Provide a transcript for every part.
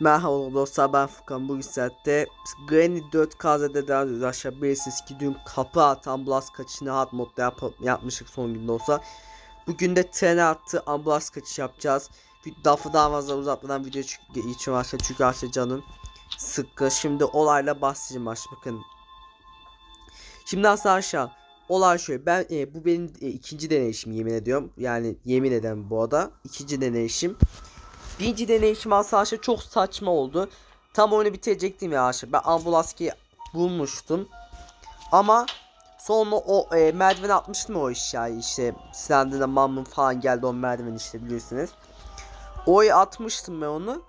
Merhaba dostlar ben Furkan. Bugün saatte Granny 4 KZ'de devam ediyoruz aşağı bilirsiniz ki dün kapı atan ambulans kaçışını hard modda yap yapmıştık son günde olsa Bugün de trene attı ambulans kaçış yapacağız. Lafı daha fazla uzatmadan video için başla çünkü aşağı canım sıkkı. Şimdi olayla bahsedeceğim aşağı bakın. Şimdi aslında aşağı olay şöyle. Ben e, bu benim e, ikinci deneyişim yemin ediyorum. Yani yemin ederim bu arada. İkinci deneyişim Birinci deneyişim aşağı çok saçma oldu. Tam oyunu bitirecektim ya aşağı. Ben ambulanski bulmuştum. Ama sonra o e, merdiven atmıştım o eşyayı işte. Slender'da Mammon falan geldi o merdiven işte biliyorsunuz. Oraya atmıştım ben onu.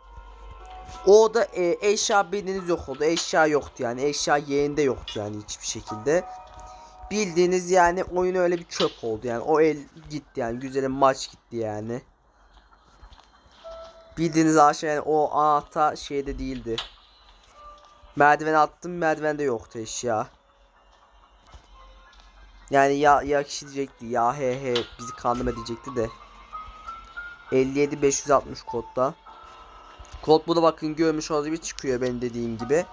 Orada e, eşya bildiğiniz yok oldu. Eşya yoktu yani. Eşya yerinde yoktu yani hiçbir şekilde. Bildiğiniz yani oyun öyle bir çöp oldu yani. O el gitti yani. Güzelim maç gitti yani. Bildiğiniz aşağı yani o anahtar şeyde değildi. Merdiven attım merdivende yoktu eşya. Yani ya ya kişi diyecekti ya he he bizi kandırma diyecekti de. 57 560 kodda. Kod burada bakın görmüş olduğu gibi çıkıyor benim dediğim gibi.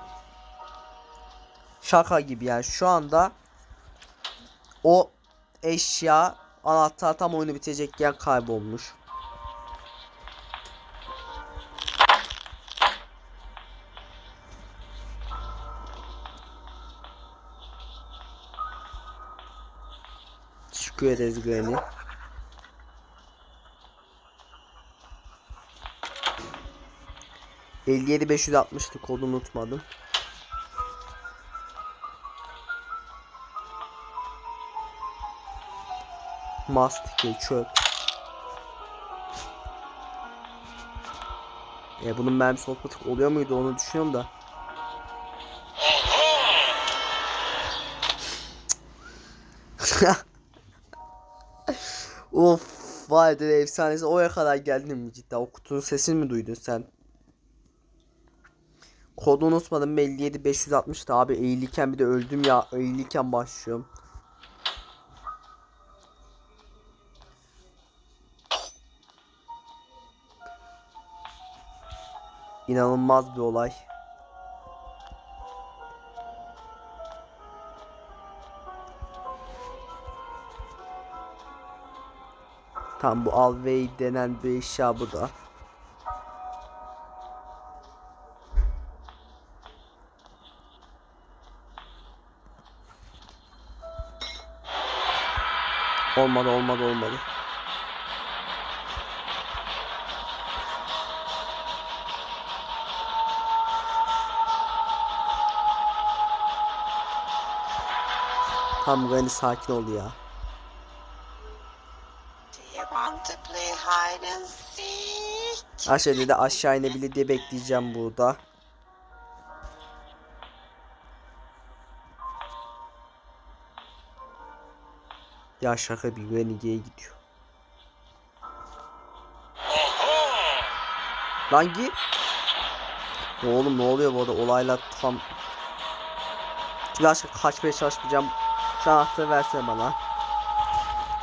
Şaka gibi yani şu anda o eşya anahtar tam oyunu bitecekken kaybolmuş. Teşekkür ederiz Granny. Elli yedi beş yüz altmıştı kodu unutmadım. Mastike çöp. E bunun mermisi otomatik oluyor muydu onu düşünüyorum da. Of vay be efsanesi oraya kadar geldin mi cidden o kutunun sesini mi duydun sen? Kodu unutmadım 57 560 abi eğilirken bir de öldüm ya eğilirken başlıyorum. İnanılmaz bir olay. Tam bu Alvey denen bir eşya bu da. Olmadı olmadı olmadı. Tam Gani sakin ol ya. And seek? Aşağı dedi aşağı inebilir diye bekleyeceğim burada. Ya şaka bir güvenliğe gidiyor. Lan git. Oğlum ne oluyor bu arada olaylar tam Şimdi aşağı kaçmaya çalışmayacağım. Şu anahtarı versene bana.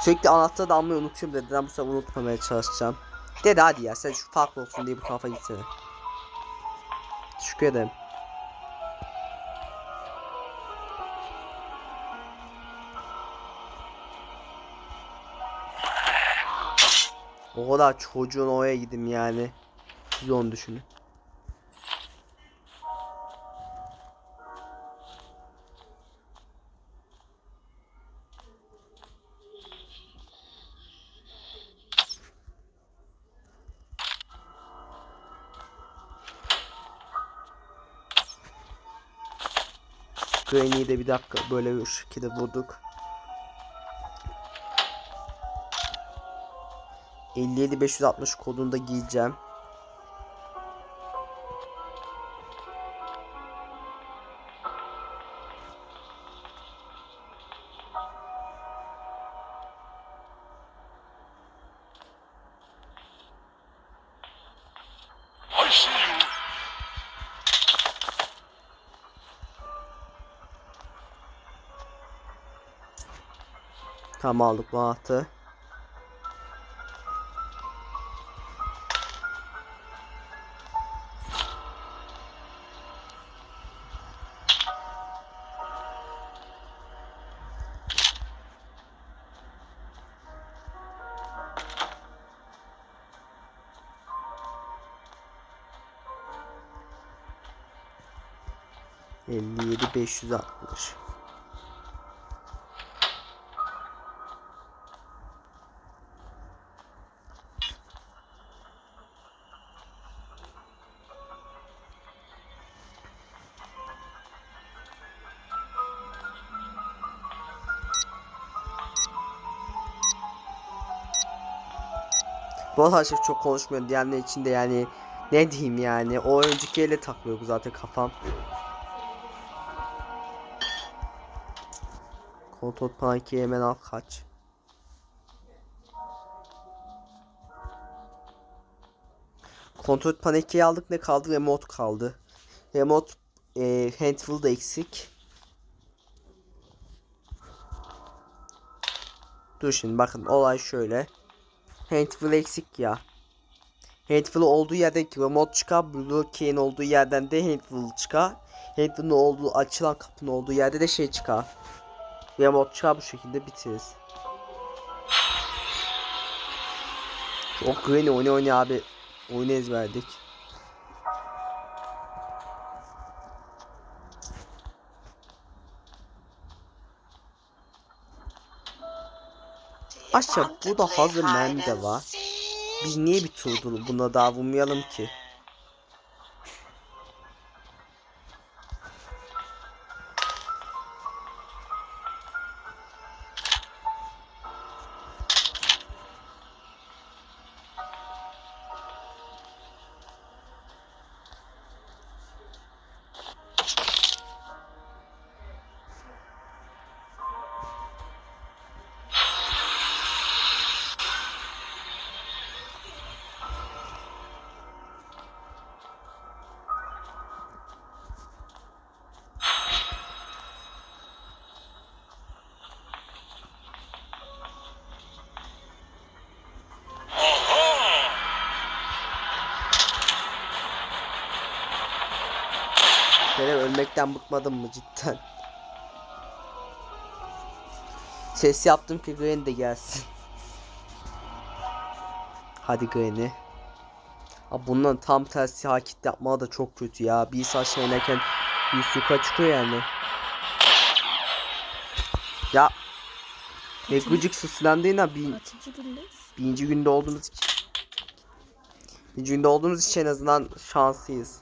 Sürekli anahtarı da almayı unutuyorum dedi. bu sefer unutmamaya çalışacağım. Dedi hadi ya sen şu farklı olsun diye bu tarafa gitsene. Teşekkür ederim. O kadar çocuğun oraya gidim yani. Siz onu düşünün. Granny'yi de bir dakika böyle bir şekilde vurduk. 57 560 kodunu da giyeceğim. I see Tam aldık bu atı. Elli yedi beş yüz altmış. Arada şey çok konuşmuyorum diyenler için de yani ne diyeyim yani o önceki ele takılıyor zaten kafam. Kontrol paniki hemen al kaç. Kontrol paniki aldık ne kaldı? Remote kaldı. Remote e, handful da eksik. Dur şimdi bakın olay şöyle. Handful eksik ya. Handful olduğu yerde remote çıkar. Blue key'in olduğu yerden de handful çıkar. Handful'un olduğu açılan kapının olduğu yerde de şey çıkar. Remote çıkar bu şekilde bitiririz. O Granny oyna oyna abi. Oyunu ezberdik. Aşağı burada play hazır hide mermi de and var. Biz niye bir tur buna daha vurmayalım ki? Ölmekten bıkmadın mı cidden? Ses yaptım ki Granny de gelsin. Hadi Granny. Abi bundan tam tersi hareket yapma da çok kötü ya. Bir saç inerken bir suka çıkıyor yani. Ya. Ne gıcık. Bin, Kaçıncı gündeyiz? birinci günde olduğumuz için. Birinci günde olduğumuz için en azından şanslıyız.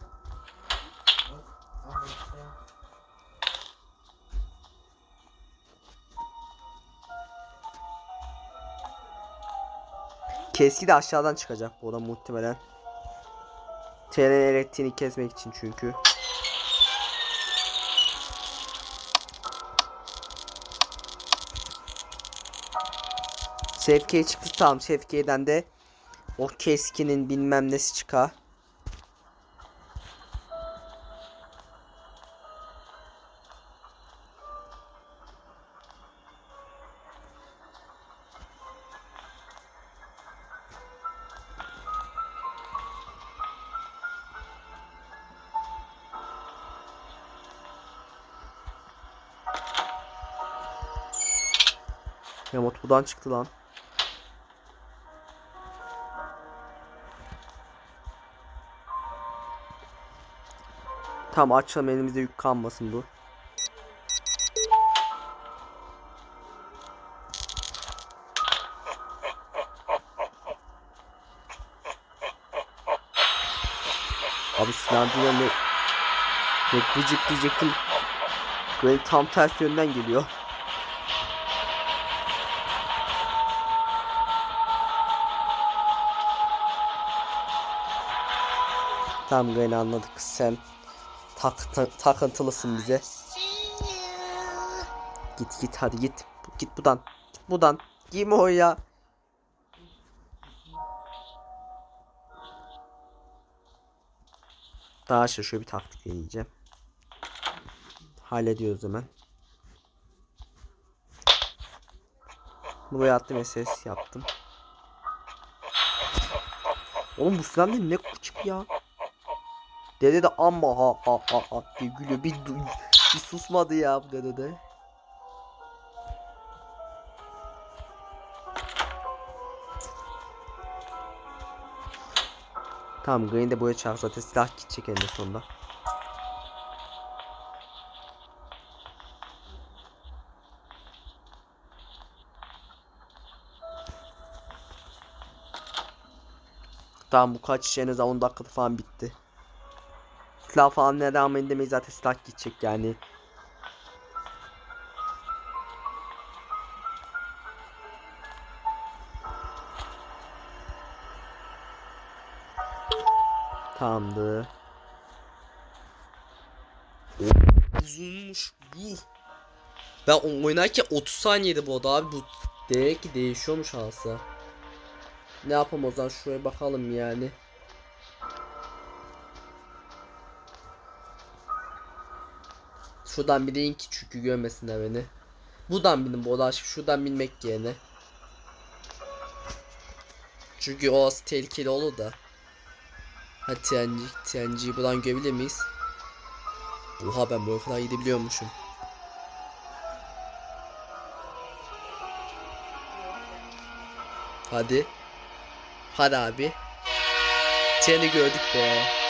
Keski de aşağıdan çıkacak bu da muhtemelen. Tren elektriğini kesmek için çünkü. Şevki'ye çıktı tamam Şevki'den de o keskinin bilmem nesi çıkar. Remote buradan çıktı lan. Tamam açalım elimizde yük kalmasın bu. Abi silahıyla ne ne gıcık diyecektim. Böyle tam ters yönden geliyor. Tamam Granny anladık. Sen tak, ta- takıntılısın bize. Git git hadi git. Git buradan. Git buradan. Girme oraya. Daha aşağı şöyle bir taktik deneyeceğim. Hallediyoruz hemen. Buraya attım SS yaptım. Oğlum bu silah ne küçük ya. Dede de amma ha ha ha ha diye gülüyor. Bir, bir susmadı ya bu dede de. Tamam Green de buraya çağır zaten silah gidecek en sonunda. Tamam bu kaç işe en az 10 dakikada falan bitti. Silah falan ne devam edemeyiz zaten silah gidecek yani. Tamamdır. Uzunmuş bu. Ben oynarken 30 saniyede bu arada abi bu demek ki değişiyormuş aslında. Ne yapalım o zaman şuraya bakalım yani. Şuradan bineyim ki çünkü görmesinler beni. Buradan binin bu arada şuradan binmek yerine. Çünkü orası tehlikeli olur da. Ha TNG, TNG'yi buradan görebilir miyiz? Oha ben bu kadar gidebiliyormuşum. Hadi. Hadi abi. Seni gördük be.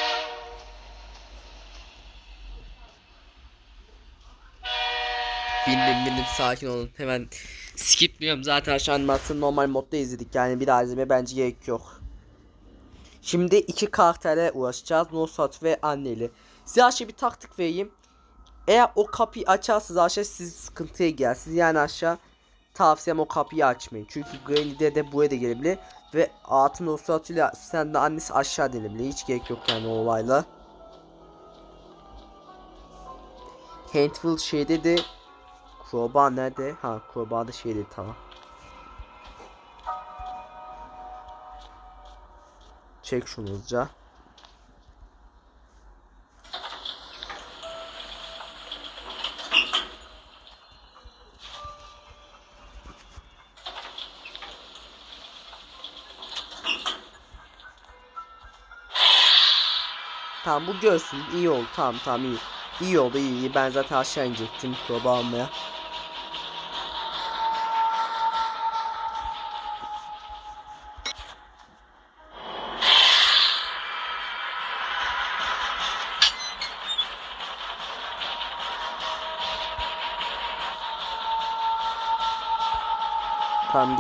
Bindim bindim sakin olun. Hemen skipliyorum zaten şu animasyonu normal modda izledik. Yani bir izlemeye bence gerek yok. Şimdi iki karaktere uğraşacağız. Nosat ve Anneli. Size aşağı bir taktik vereyim. Eğer o kapıyı açarsanız aşağı siz sıkıntıya girersiniz. Yani aşağı tavsiyem o kapıyı açmayın. Çünkü Granny'de de buraya da gelebilir. Ve Atın Nosat'ıyla sen de annesi aşağı delebilir. Hiç gerek yok yani o olayla. Handful şeyde de Crowbar nerede? Ha Crowbar da şeyde tamam. Çek şunu hızlıca. Tamam bu görsün iyi oldu tamam tamam iyi. İyi oldu iyi iyi ben zaten aşağı inecektim proba almaya.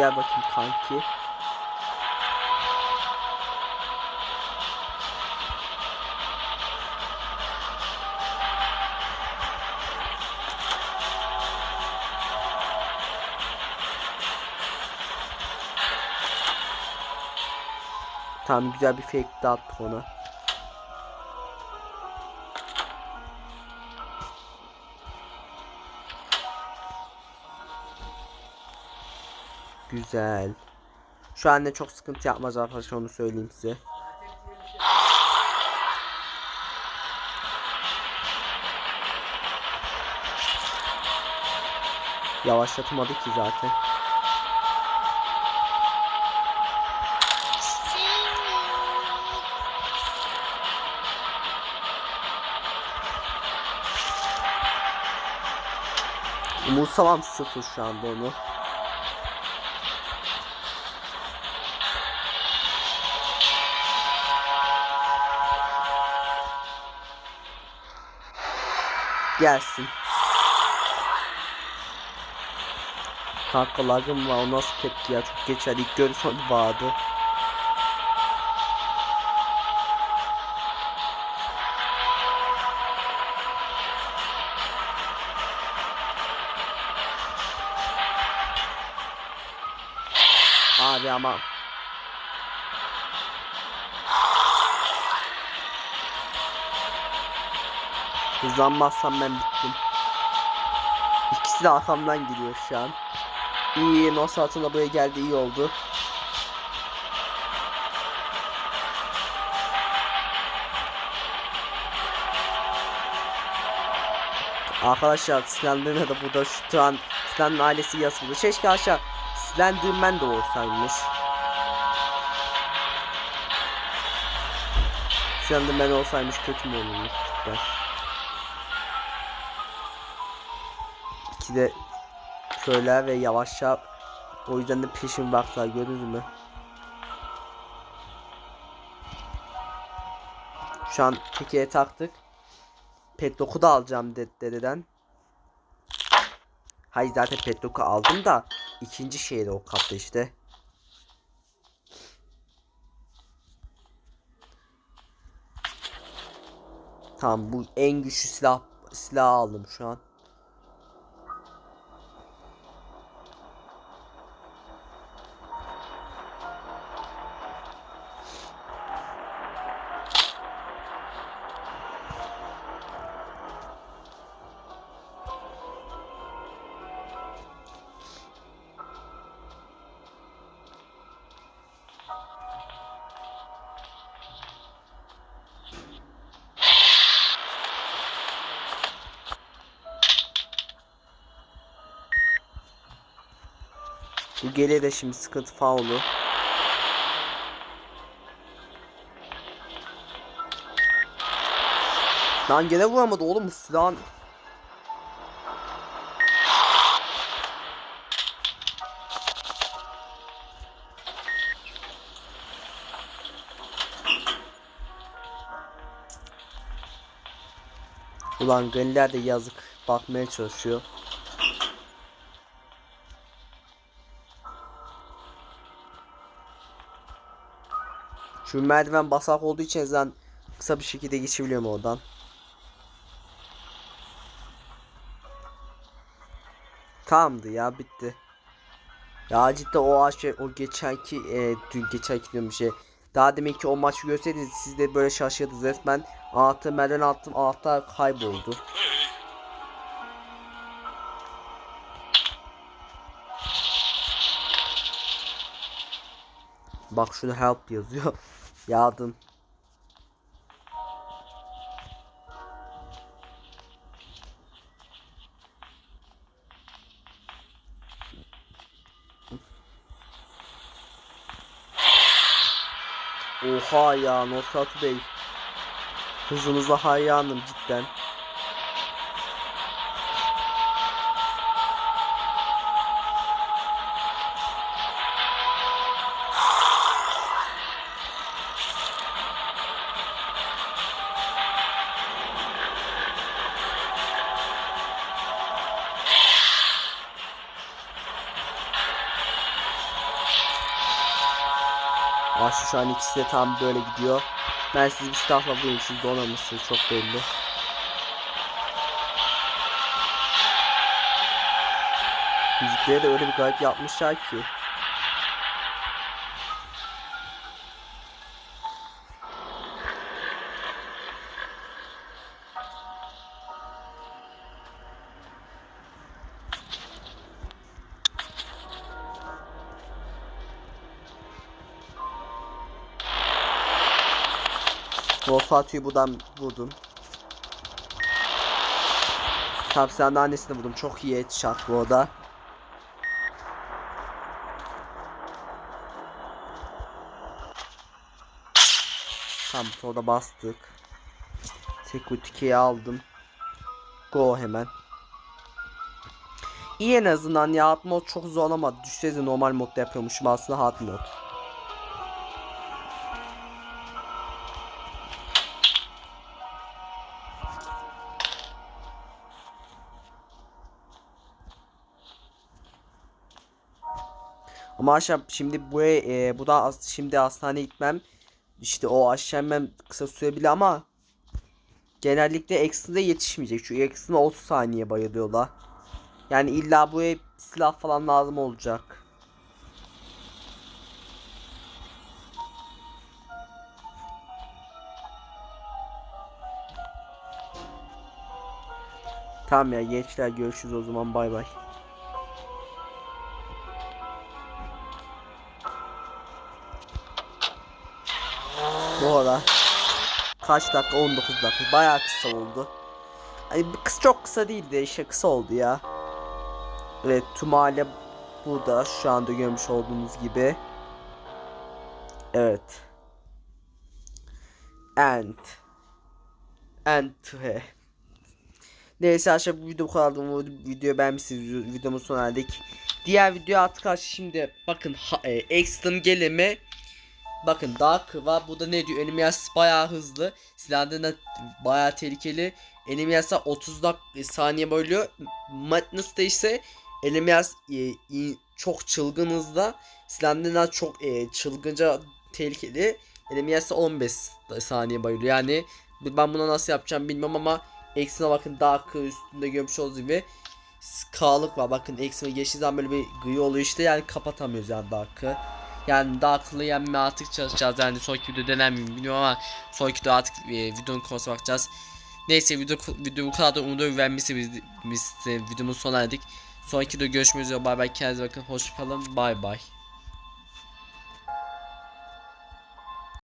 Gel bakayım kanki. Tamam güzel bir fake de ona. Güzel. Şu an ne çok sıkıntı yapmaz arkadaşlar onu söyleyeyim size. Yavaşlatmadı ki zaten. Umursamam sıfır şu anda onu. Gelsin. Kanka lagım var o nasıl tepki ya çok geçer ilk görürsen vardı. Abi ama Hızlanmazsam ben bittim. İkisi de arkamdan geliyor şu an. İyi Nosferat'ın da buraya geldi iyi oldu. Arkadaşlar Slenderman da burada şu an Slenderman ailesi yazıldı. Keşke aşağı Slenderman de olsaymış. Slenderman olsaymış kötü mü olurmuş? Ben. 2 de şöyle ve yavaşça o yüzden de peşin baktılar gördünüz mü? Şu an tekeye taktık. Pet Petlock'u da alacağım dedi dededen. Hayır zaten pet Petlock'u aldım da ikinci şeyle o kapta işte. Tamam bu en güçlü silah silah aldım şu an. Bu gele de şimdi sıkıntı olur. Lan gene vuramadı oğlum bu silahın. Ulan Ganiler de yazık bakmaya çalışıyor. Şu merdiven basak olduğu için zaten kısa bir şekilde geçebiliyorum oradan. Tamamdı ya bitti. Ya cidden o aş o geçenki e, dün geçenki diyorum bir şey. Daha demek ki o maçı görseydiniz siz de böyle şaşırdınız resmen. Anahtarı merdiven attım anahtar kayboldu. Bak şurada help yazıyor. Yardım. Oha ya Nosrat Bey. Hızınıza hayranım cidden. Şu an ikisi de tam böyle gidiyor. Ben sizi bir silahla vurayım siz donamışsınız çok belli. Müzikleri de öyle bir garip yapmışlar ki. Wolfatu'yu buradan vurdum. De annesini vurdum. Çok iyi headshot bu oda. Tamam orada bastık. Security key'i aldım. Go hemen. İyi en azından ya hard mod çok zorlamadı. Düşseydi normal modda yapıyormuşum aslında hard mod. Ama aşağı şimdi buraya e, bu da as- şimdi hastaneye gitmem işte o aşağı inmem kısa sürebilir ama genellikle Exxon'da yetişmeyecek. Çünkü Exxon'a 30 saniye bayılıyorlar. Yani illa buraya silah falan lazım olacak. Tamam ya gençler görüşürüz o zaman bay bay. Bu ara kaç dakika 19 dakika bayağı kısa oldu. Hani kısa çok kısa değildi işte kısa oldu ya. Evet Tumale burada şu anda görmüş olduğunuz gibi. Evet. And. And. Neyse arkadaşlar bu video bu kadar. Videoyu beğenmişsiniz. Videomun sonuna geldik. Diğer video artık şimdi bakın ha, e, Extreme gelimi Bakın daha kıva bu da ne diyor? Enemiyas bayağı hızlı. Silahlarına bayağı tehlikeli. Enemiyas'a 30 dak e, saniye bölüyor Madness'ta ise Enemiyas e, çok çılgın hızda. Silahlarına çok e, çılgınca tehlikeli. Enemiyas'a 15 saniye bayılıyor yani Ben bunu nasıl yapacağım bilmiyorum ama eksine bakın Dark'ı üstünde görmüş olduğunuz gibi K'lık var. Bakın eksime geçtiği zaman böyle bir gri oluyor işte. Yani kapatamıyoruz yani Dark'ı. Yani Dark'lı yenme artık çalışacağız yani sonraki video dener miyim bilmiyorum ama sonraki video artık e, videonun konusuna bakacağız. Neyse video, video bu kadar da umudu vermişse biz, biz e, videomuz sona erdik. Sonraki videoda görüşmek üzere bay bay kendinize bakın hoşçakalın bay bay.